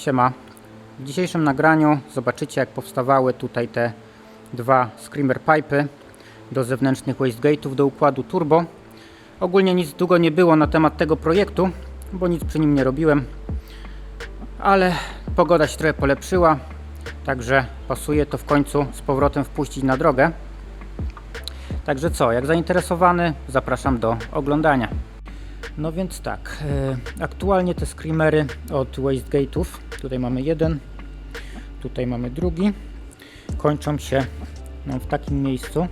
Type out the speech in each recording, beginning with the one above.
Siema. W dzisiejszym nagraniu zobaczycie jak powstawały tutaj te dwa screamer pipe do zewnętrznych wastegate'ów do układu turbo. Ogólnie nic długo nie było na temat tego projektu, bo nic przy nim nie robiłem. Ale pogoda się trochę polepszyła, także pasuje to w końcu z powrotem wpuścić na drogę. Także co, jak zainteresowany, zapraszam do oglądania. No więc tak, e, aktualnie te screamery od wastegate'ów, tutaj mamy jeden, tutaj mamy drugi, kończą się no, w takim miejscu,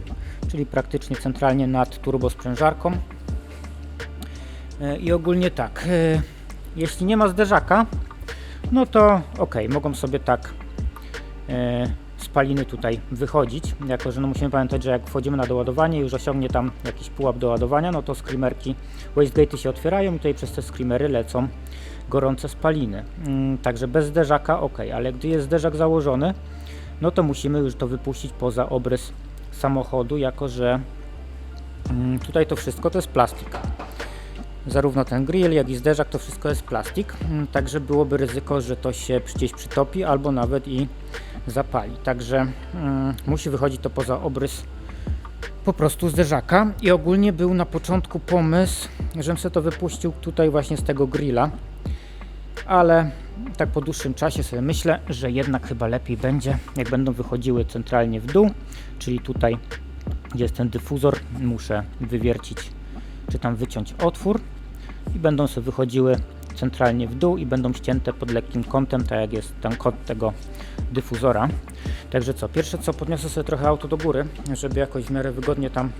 czyli praktycznie centralnie nad turbosprężarką. E, I ogólnie tak, e, jeśli nie ma zderzaka, no to ok, mogą sobie tak spaliny tutaj wychodzić, jako że no musimy pamiętać, że jak wchodzimy na doładowanie i już osiągnie tam jakiś pułap doładowania, no to screamerki, wastegate'y się otwierają i tutaj przez te screamery lecą gorące spaliny. Mm, także bez zderzaka ok, ale gdy jest zderzak założony, no to musimy już to wypuścić poza obrys samochodu, jako że mm, tutaj to wszystko to jest plastik. Zarówno ten grill, jak i zderzak to wszystko jest plastik, mm, także byłoby ryzyko, że to się gdzieś przytopi albo nawet i zapali. Także mm, musi wychodzić to poza obrys po prostu zderzaka i ogólnie był na początku pomysł, żebym sobie to wypuścił tutaj właśnie z tego grilla, ale tak po dłuższym czasie sobie myślę, że jednak chyba lepiej będzie, jak będą wychodziły centralnie w dół, czyli tutaj gdzie jest ten dyfuzor, muszę wywiercić czy tam wyciąć otwór i będą sobie wychodziły centralnie w dół i będą ścięte pod lekkim kątem, tak jak jest ten kąt tego dyfuzora. Także co, pierwsze co, podniosę sobie trochę auto do góry, żeby jakoś w miarę wygodnie tam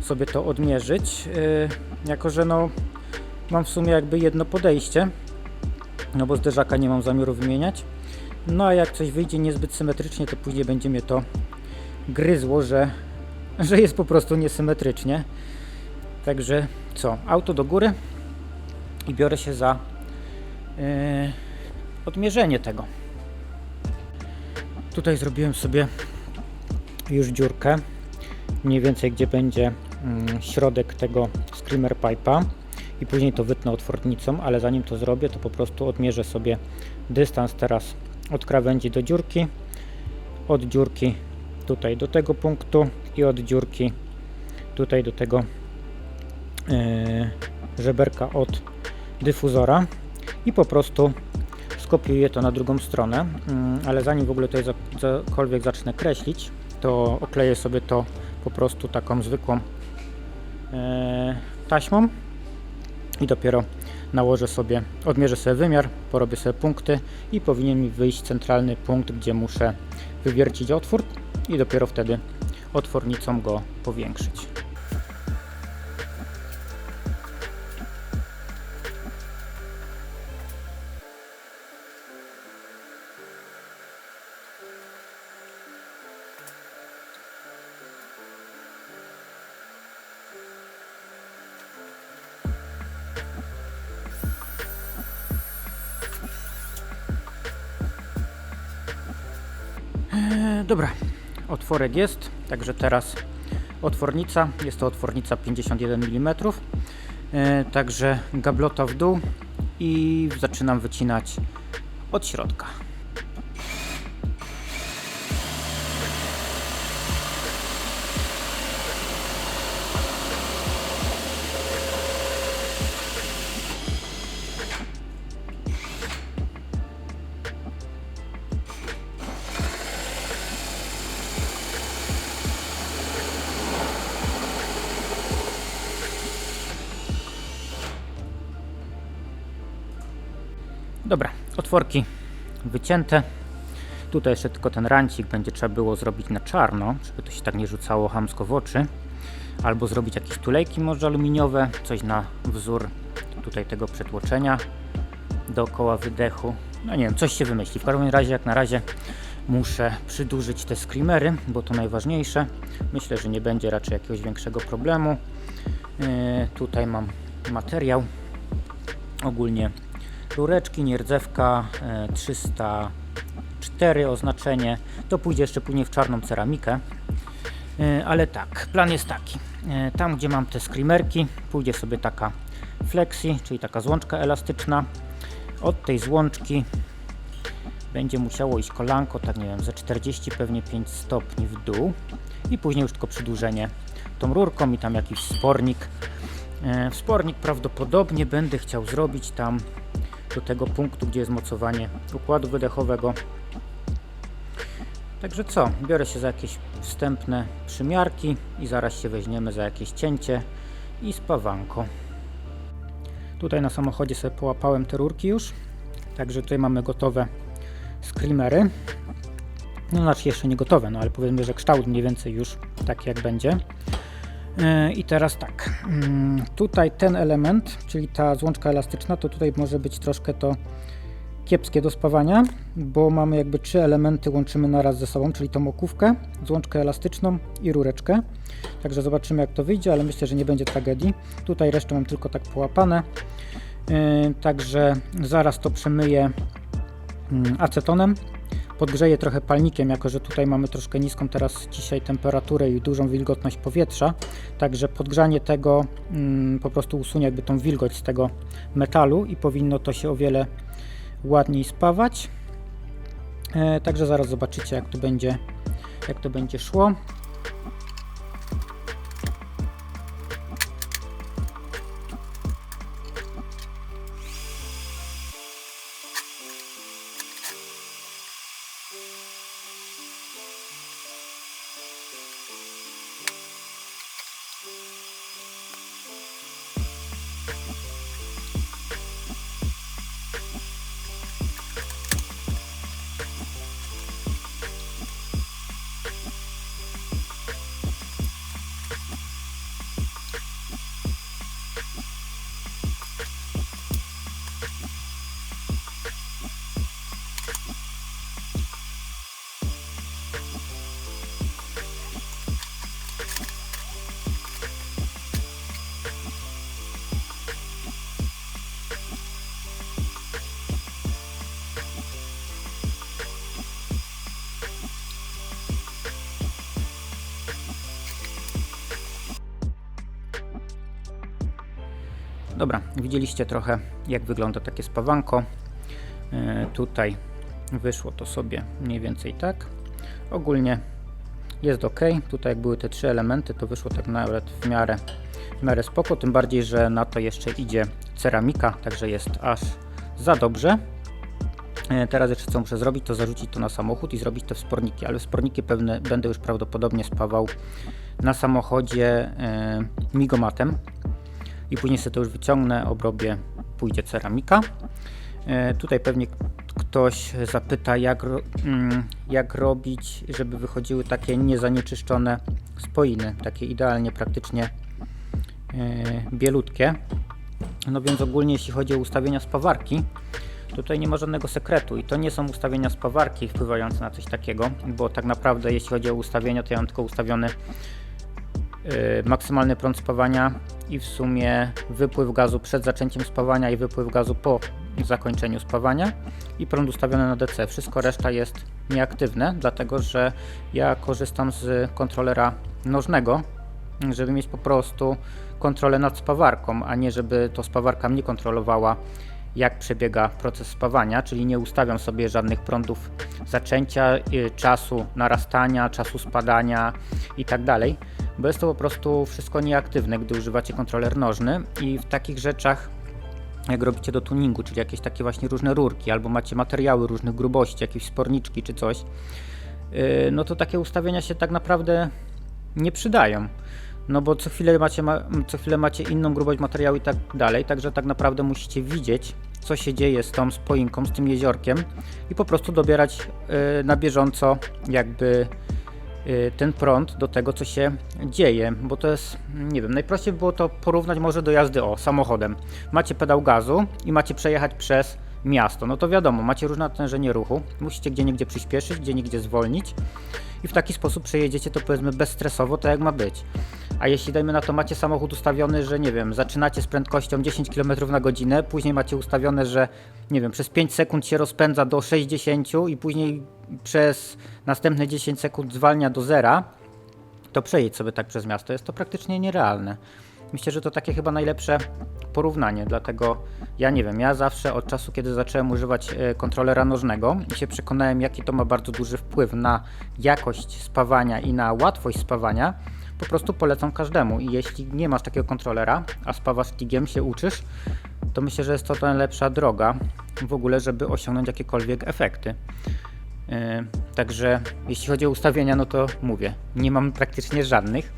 sobie to odmierzyć, yy, jako że no mam w sumie jakby jedno podejście, no bo zderzaka nie mam zamiaru wymieniać. No a jak coś wyjdzie niezbyt symetrycznie, to później będzie mnie to gryzło, że, że jest po prostu niesymetrycznie. Także co, auto do góry i biorę się za yy, odmierzenie tego. Tutaj zrobiłem sobie już dziurkę, mniej więcej gdzie będzie mm, środek tego screamer pipe'a i później to wytnę otwornicą, ale zanim to zrobię, to po prostu odmierzę sobie dystans teraz od krawędzi do dziurki, od dziurki tutaj do tego punktu i od dziurki tutaj do tego yy, żeberka od dyfuzora i po prostu skopiuję to na drugą stronę, mm, ale zanim w ogóle tutaj cokolwiek zacznę kreślić, to okleję sobie to po prostu taką zwykłą e, taśmą i dopiero nałożę sobie, odmierzę sobie wymiar, porobię sobie punkty i powinien mi wyjść centralny punkt, gdzie muszę wywiercić otwór i dopiero wtedy otwornicą go powiększyć. E, Dobra, otworek jest, także teraz otwornica, jest to otwornica 51 mm, e, także gablota w dół i zaczynam wycinać od środka. Dobra, otworki wycięte. Tutaj jeszcze tylko ten rancik będzie trzeba było zrobić na czarno, żeby to się tak nie rzucało hamsko w oczy. Albo zrobić jakieś tulejki może aluminiowe, coś na wzór tutaj tego przetłoczenia dookoła wydechu. No nie wiem, coś się wymyśli. W każdym razie, jak na razie muszę przydłużyć te screamery, bo to najważniejsze. Myślę, że nie będzie raczej jakiegoś większego problemu. Yy, tutaj mam materiał. Ogólnie rureczki, nierdzewka e, 304 oznaczenie. To pójdzie jeszcze później w czarną ceramikę. E, Ale tak, plan jest taki. E, Tam, gdzie mam te screamerki, pójdzie sobie taka flexi, czyli taka złączka elastyczna. Od tej złączki będzie musiało iść kolanko, tak nie wiem, ze 40 pewnie 5 stopni w dół i później już tylko przedłużenie tą rurką i tam jakiś spornik. E, Wspornik prawdopodobnie będę chciał zrobić tam do tego punktu, gdzie jest mocowanie układu wydechowego. Także co, biorę się za jakieś wstępne przymiarki i zaraz się weźmiemy za jakieś cięcie i spawanko. Tutaj na samochodzie sobie połapałem te rurki już, także tutaj mamy gotowe screamery. No znaczy jeszcze nie gotowe, no ale powiedzmy, że kształt mniej więcej już taki jak będzie. Yy, I teraz tak, mm, tutaj ten element, czyli ta złączka elastyczna, to tutaj może być troszkę to kiepskie do spawania, bo mamy jakby trzy elementy łączymy naraz ze sobą, czyli tą okówkę, złączkę elastyczną i rureczkę. Także zobaczymy jak to wyjdzie, ale myślę, że nie będzie tragedii. Tutaj resztę mam tylko tak połapane. Yy, Także zaraz to przemyję mm, acetonem. Podgrzeję trochę palnikiem, jako że tutaj mamy troszkę niską teraz dzisiaj temperaturę i dużą wilgotność powietrza. Także podgrzanie tego mm, po prostu usunie jakby tą wilgoć z tego metalu i powinno to się o wiele ładniej spawać. E, także zaraz zobaczycie jak to będzie jak to będzie szło. Dobra, widzieliście trochę jak wygląda takie spawanko. E, tutaj wyszło to sobie mniej więcej tak. Ogólnie jest ok. Tutaj jak były te trzy elementy, to wyszło tak nawet w miarę, w miarę spoko. Tym bardziej, że na to jeszcze idzie ceramika, także jest aż za dobrze. E, Teraz jeszcze co muszę zrobić, to zarzucić to na samochód i zrobić te wsporniki, ale wsporniki pewne będę już prawdopodobnie spawał na samochodzie e, migomatem i później sobie to już wyciągnę, obrobię, pójdzie ceramika. E, tutaj pewnie ktoś zapyta, jak, mm, jak robić, żeby wychodziły takie niezanieczyszczone spoiny, takie idealnie praktycznie e, bielutkie. No więc ogólnie jeśli chodzi o ustawienia spawarki, tutaj nie ma żadnego sekretu i to nie są ustawienia spawarki wpływające na coś takiego, bo tak naprawdę jeśli chodzi o ustawienia, to ja mam tylko ustawiony maksymalny prąd spawania i w sumie wypływ gazu przed zaczęciem spawania i wypływ gazu po zakończeniu spawania i prąd ustawiony na DC. Wszystko reszta jest nieaktywne, dlatego że ja korzystam z kontrolera nożnego, żeby mieć po prostu kontrolę nad spawarką, a nie żeby to spawarka mnie kontrolowała jak przebiega proces spawania, czyli nie ustawiam sobie żadnych prądów zaczęcia, y, czasu narastania, czasu spadania i tak bo jest to po prostu wszystko nieaktywne, gdy używacie kontroler nożny i w takich rzeczach jak robicie do tuningu, czyli jakieś takie właśnie różne rurki, albo macie materiały różnych grubości, jakieś sporniczki czy coś, yy, no to takie ustawienia się tak naprawdę nie przydają. No bo co chwilę macie, ma, co chwilę macie inną grubość materiału i tak dalej, także tak naprawdę musicie widzieć, co się dzieje z tą spoinką, z tym jeziorkiem i po prostu dobierać yy, na bieżąco jakby ten prąd do tego, co się dzieje, bo to jest, nie wiem, najprościej by było to porównać może do jazdy o samochodem. Macie pedał gazu i macie przejechać przez miasto, no to wiadomo, macie różne natężenie ruchu, musicie gdzie niegdzie przyspieszyć, gdzie niegdzie zwolnić i w taki sposób przejedziecie to powiedzmy bezstresowo, tak jak ma być. A jeśli dajmy na to macie samochód ustawiony, że nie wiem, zaczynacie z prędkością 10 km na godzinę, później macie ustawione, że nie wiem, przez 5 sekund się rozpędza do 60 i później przez następne 10 sekund zwalnia do zera, to przejedź sobie tak przez miasto. Jest to praktycznie nierealne. Myślę, że to takie chyba najlepsze porównanie, dlatego ja nie wiem, ja zawsze od czasu, kiedy zacząłem używać e, kontrolera nożnego i się przekonałem, jaki to ma bardzo duży wpływ na jakość spawania i na łatwość spawania, po prostu polecam każdemu. I jeśli nie masz takiego kontrolera, a spawasz tigiem, się uczysz, to myślę, że jest to najlepsza droga w ogóle, żeby osiągnąć jakiekolwiek efekty. Yy, Także jeśli chodzi o ustawienia, no to mówię, nie mam praktycznie żadnych.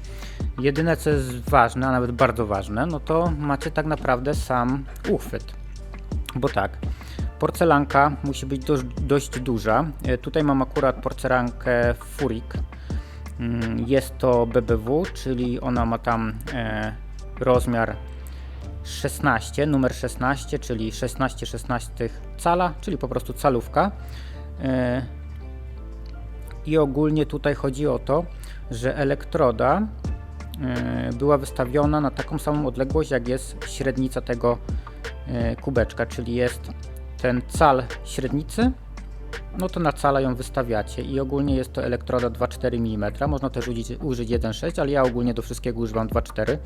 Jedyne co jest ważne, a nawet bardzo ważne, no to macie tak naprawdę sam uchwyt. Bo tak, porcelanka musi być dość, dość duża. Yy, Tutaj mam akurat porcelankę Furik. Mm, Jest to BBW, czyli ona ma tam e, rozmiar 16, numer 16, czyli 16 16 cala, czyli po prostu calówka. E, I ogólnie tutaj chodzi o to, że elektroda e, była wystawiona na taką samą odległość, jak jest średnica tego kubeczka, czyli jest ten cal średnicy, no to na cala ją wystawiacie i ogólnie jest to elektroda 2,4 mm. Można też użyć, użyć 1,6, ale ja ogólnie do wszystkiego używam 2,4,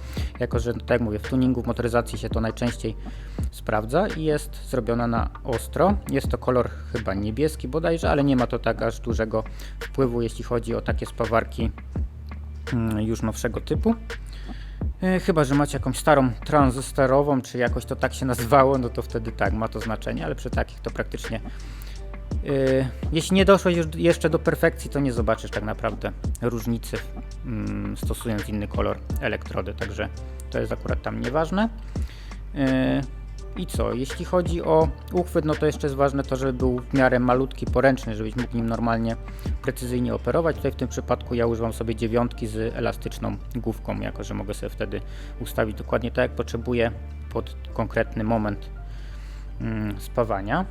jako że tak jak mówię, w tuningu, w motoryzacji się to najczęściej sprawdza i jest zrobiona na ostro. Jest to kolor chyba niebieski bodajże, ale nie ma to tak aż dużego wpływu, jeśli chodzi o takie spawarki mm, już nowszego typu. E, Chyba, że macie jakąś starą tranzystorową, czy jakoś to tak się nazywało, no to wtedy tak, ma to znaczenie, ale przy takich to praktycznie jeśli nie doszłeś jeszcze do perfekcji, to nie zobaczysz tak naprawdę różnicy mm, stosując inny kolor elektrody, także to jest akurat tam nieważne. Yy, I co, jeśli chodzi o uchwyt, no to jeszcze jest ważne to, żeby był w miarę malutki, poręczny, żebyś mógł nim normalnie, precyzyjnie operować. Tutaj w tym przypadku ja używam sobie dziewiątki z elastyczną główką, jako że mogę sobie wtedy ustawić dokładnie tak, jak potrzebuję pod konkretny moment mm, spawania.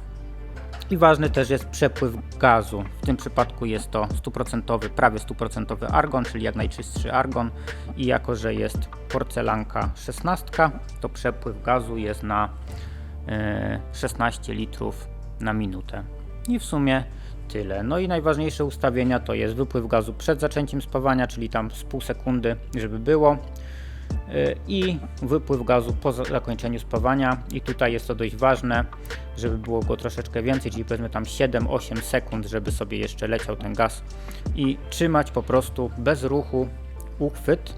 I ważny też jest przepływ gazu. W tym przypadku jest to 100%, prawie 100% argon, czyli jak najczystszy argon. I jako, że jest porcelanka 16, to przepływ gazu jest na e, 16 litrów na minutę. I w sumie tyle. No i najważniejsze ustawienia to jest wypływ gazu przed zaczęciem spawania, czyli tam z pół sekundy, żeby było i wypływ gazu po za- zakończeniu spawania. I tutaj jest to dość ważne, żeby było go troszeczkę więcej, czyli powiedzmy tam 7-8 sekund, żeby sobie jeszcze leciał ten gaz. I trzymać po prostu bez ruchu uchwyt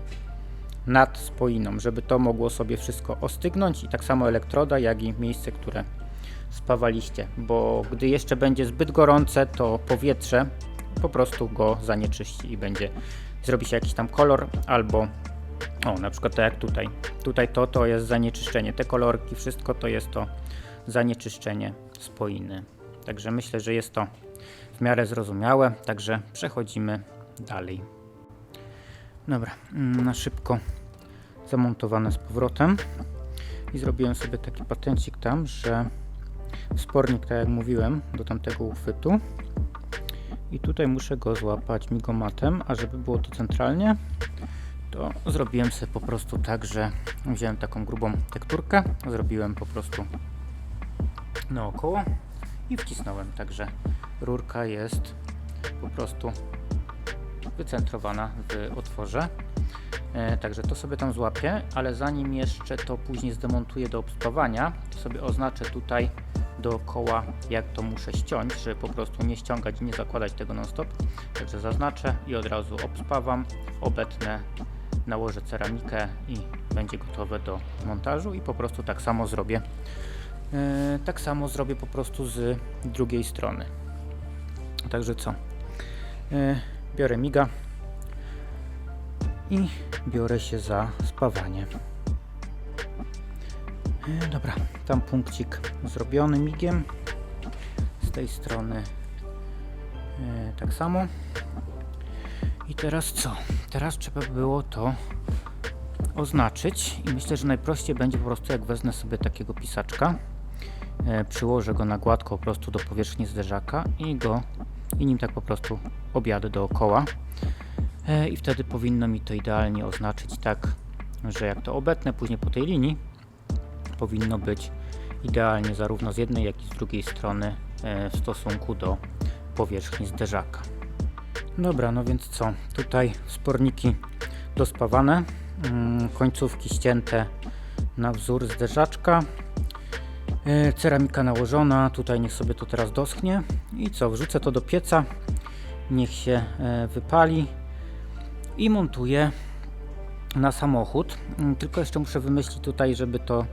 nad spoiną, żeby to mogło sobie wszystko ostygnąć. I tak samo elektroda, jak i miejsce, które spawaliście, bo gdy jeszcze będzie zbyt gorące, to powietrze po prostu go zanieczyści i będzie zrobi się jakiś tam kolor albo o, na przykład tak jak tutaj. Tutaj to to jest zanieczyszczenie. Te kolorki, wszystko to jest to zanieczyszczenie spoiny. Także myślę, że jest to w miarę zrozumiałe, także przechodzimy dalej. Dobra, mm, na szybko zamontowane z powrotem. I zrobiłem sobie taki patencik tam, że spornik, tak jak mówiłem, do tamtego uchwytu. I tutaj muszę go złapać migomatem, a żeby było to centralnie, to zrobiłem sobie po prostu tak, że wziąłem taką grubą tekturkę, zrobiłem po prostu naokoło i wcisnąłem, także rurka jest po prostu wycentrowana w otworze. E, także to sobie tam złapię, ale zanim jeszcze to później zdemontuję do obspawania, to sobie oznaczę tutaj dookoła jak to muszę ściąć, żeby po prostu nie ściągać i nie zakładać tego non stop. Także zaznaczę i od razu obspawam, obetnę, nałożę ceramikę i będzie gotowe do montażu i po prostu tak samo zrobię. E, tak samo zrobię po prostu z drugiej strony. Także co? E, biorę miga i biorę się za spawanie. E, Dobra, tam punkcik zrobiony migiem. Z tej strony tak samo. I teraz co? Teraz trzeba było to oznaczyć i myślę, że najprościej będzie po prostu jak wezmę sobie takiego pisaczka, e, przyłożę go na gładko po prostu do powierzchni zderzaka i go i nim tak po prostu objadę dookoła. E, I wtedy powinno mi to idealnie oznaczyć tak, że jak to obetnę później po tej linii, powinno być idealnie zarówno z jednej, jak i z drugiej strony e, w stosunku do powierzchni zderzaka. Dobra, no więc co? Tutaj sporniki dospawane. mm, końcówki ścięte na wzór zderzaczka. E, Ceramika nałożona, tutaj niech sobie to teraz doschnie. I co, wrzucę to do pieca, niech się e, wypali i montuję na samochód. Mm, Tylko jeszcze muszę wymyślić tutaj, żeby to,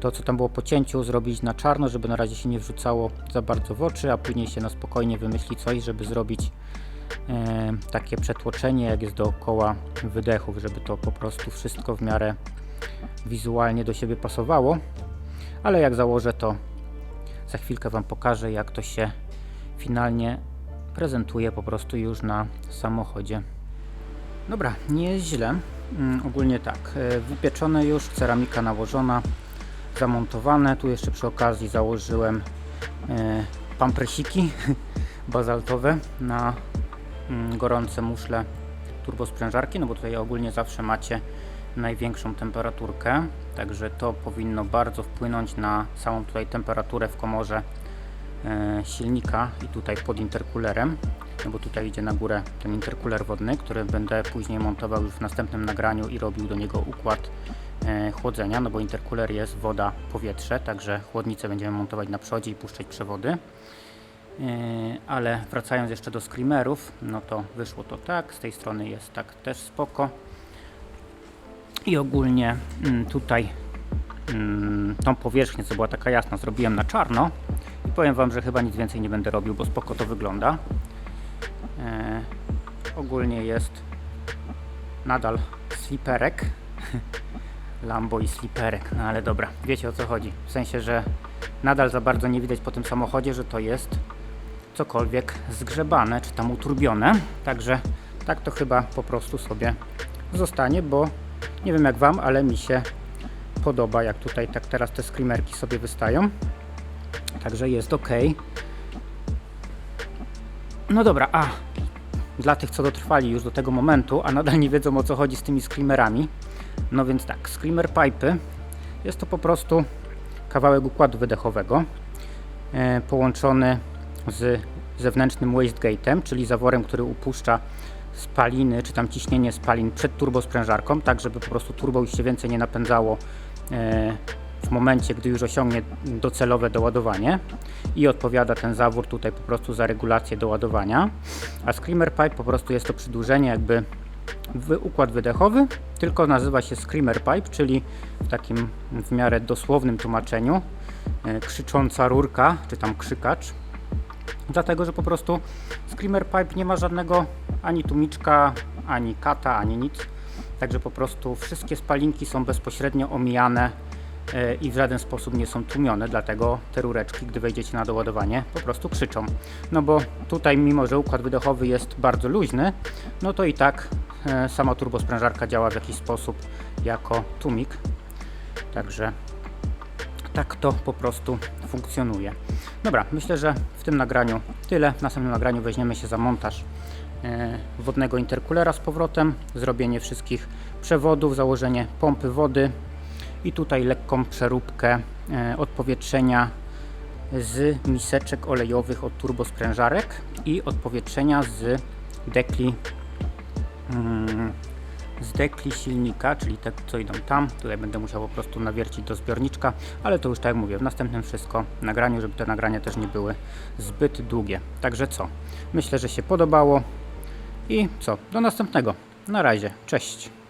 to co tam było po cięciu, zrobić na czarno, żeby na razie się nie wrzucało za bardzo w oczy, a później się na spokojnie wymyśli coś, żeby zrobić takie przetłoczenie, jak jest dookoła wydechów, żeby to po prostu wszystko w miarę wizualnie do siebie pasowało. Ale jak założę, to za chwilkę Wam pokażę, jak to się finalnie prezentuje po prostu już na samochodzie. Dobra, nie jest źle. Mm, ogólnie tak, e, wypieczone już, ceramika nałożona, zamontowane. Tu jeszcze przy okazji założyłem e, pampresiki bazaltowe na gorące muszle turbosprężarki, no bo tutaj ogólnie zawsze macie największą temperaturkę, także to powinno bardzo wpłynąć na samą tutaj temperaturę w komorze e, silnika i tutaj pod interkulerem, no bo tutaj idzie na górę ten interkuler wodny, który będę później montował już w następnym nagraniu i robił do niego układ e, chłodzenia, no bo interkuler jest woda, powietrze, także chłodnicę będziemy montować na przodzie i puszczać przewody. E, Ale wracając jeszcze do screamerów, no to wyszło to tak, z tej strony jest tak też spoko. I ogólnie mm, tutaj mm, tą powierzchnię, co była taka jasna, zrobiłem na czarno. I powiem Wam, że chyba nic więcej nie będę robił, bo spoko to wygląda. E, ogólnie jest nadal sliperek. Lambo i sliperek, no ale dobra, wiecie o co chodzi. W sensie, że nadal za bardzo nie widać po tym samochodzie, że to jest cokolwiek zgrzebane czy tam uturbione. Także tak to chyba po prostu sobie zostanie, bo nie wiem jak Wam, ale mi się podoba, jak tutaj tak teraz te screamerki sobie wystają. Także jest ok. No dobra, a dla tych, co dotrwali już do tego momentu, a nadal nie wiedzą o co chodzi z tymi screamerami. No więc tak, screamer pipe jest to po prostu kawałek układu wydechowego e, połączony z zewnętrznym wastegate'em, czyli zaworem, który upuszcza spaliny, czy tam ciśnienie spalin przed turbosprężarką, tak żeby po prostu turbo już się więcej nie napędzało e, w momencie, gdy już osiągnie docelowe doładowanie i odpowiada ten zawór tutaj po prostu za regulację doładowania. A Screamer Pipe po prostu jest to przedłużenie jakby układ wydechowy, tylko nazywa się Screamer Pipe, czyli w takim w miarę dosłownym tłumaczeniu e, krzycząca rurka, czy tam krzykacz. Dlatego, że po prostu Screamer Pipe nie ma żadnego ani tłumiczka, ani kata, ani nic. Także po prostu wszystkie spalinki są bezpośrednio omijane e, i w żaden sposób nie są tłumione, dlatego te rureczki, gdy wejdziecie na doładowanie, po prostu krzyczą. No bo tutaj, mimo że układ wydechowy jest bardzo luźny, no to i tak e, sama turbosprężarka działa w jakiś sposób jako tłumik. Także tak to po prostu funkcjonuje. Dobra, myślę, że w tym nagraniu tyle. W następnym nagraniu weźmiemy się za montaż e, wodnego interkulera z powrotem, zrobienie wszystkich przewodów, założenie pompy wody i tutaj lekką przeróbkę e, odpowietrzenia z miseczek olejowych od turbosprężarek i odpowietrzenia z dekli mm, z dekli silnika, czyli te co idą tam. Tutaj będę musiał po prostu nawiercić do zbiorniczka, ale to już tak jak mówię, w następnym wszystko nagraniu, żeby te nagrania też nie były zbyt długie. Także co? Myślę, że się podobało i co? Do następnego. Na razie. Cześć.